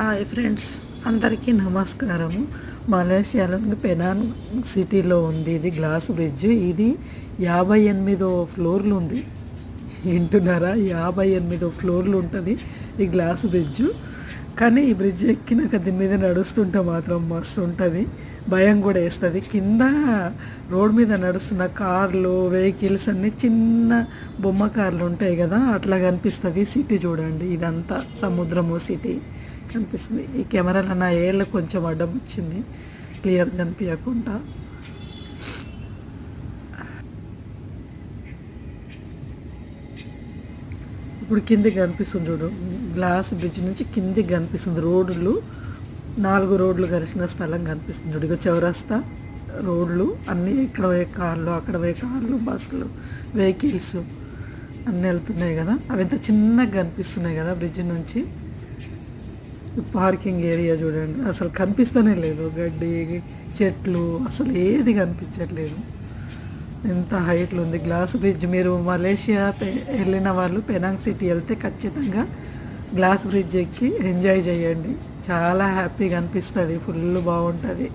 Hi friends అందరికీ నమస్కారము. మలేషియాలోని పెనాన్ సిటీలో ఉంది ఇది గ్లాస్ బ్రిడ్జ్. ఇది యాభై ఎనిమిదో ఫ్లోర్లు ఉంది. వింటున్నారా? యాభై ఎనిమిదో ఫ్లోర్లు ఉంటుంది ఈ గ్లాస్ బ్రిడ్జ్. కానీ ఈ బ్రిడ్జ్ ఎక్కినాక దీని మీద నడుస్తుంటే మాత్రం మస్తు ఉంటుంది. భయం కూడా వేస్తుంది. కింద రోడ్ మీద నడుస్తున్న కార్లు వెహికల్స్ అన్నీ చిన్న బొమ్మ కార్లు ఉంటాయి కదా అట్లా కనిపిస్తుంది. సిటీ చూడండి ఇదంతా సముద్రము సిటీ. కనిపిస్తుంది. ఈ కెమెరాలో నా ఏళ్ళ కొంచెం అడ్డం వచ్చింది. క్లియర్ కనిపించకుండా. ఇప్పుడు కిందికి కనిపిస్తుంది చూడు. గ్లాస్ బ్రిడ్జ్ నుంచి కిందికి కనిపిస్తుంది. రోడ్లు నాలుగు రోడ్లు కలిసిన స్థలం కనిపిస్తుంది చూడు. ఇక చౌరస్తా రోడ్లు అన్నీ ఇక్కడ పోయే కార్లు అక్కడ పోయే కార్లు బస్సులు వెహికల్స్ అన్నీ వెళ్తున్నాయి కదా. అవి ఎంత చిన్నగా కనిపిస్తున్నాయి కదా బ్రిడ్జ్ నుంచి. పార్కింగ్ ఏరియా చూడండి. అసలు కనిపిస్తూనే లేదు. గడ్డి చెట్లు అసలు ఏది కనిపించట్లేదు. ఎంత హైట్లో ఉంది. గ్లాస్ బ్రిడ్జ్ మీరు మలేషియా వెళ్ళిన వాళ్ళు పెనాంగ్ సిటీ వెళ్తే ఖచ్చితంగా గ్లాస్ బ్రిడ్జ్ ఎక్కి ఎంజాయ్ చేయండి. చాలా హ్యాపీగా అనిపిస్తుంది. ఫుల్ బాగుంటుంది.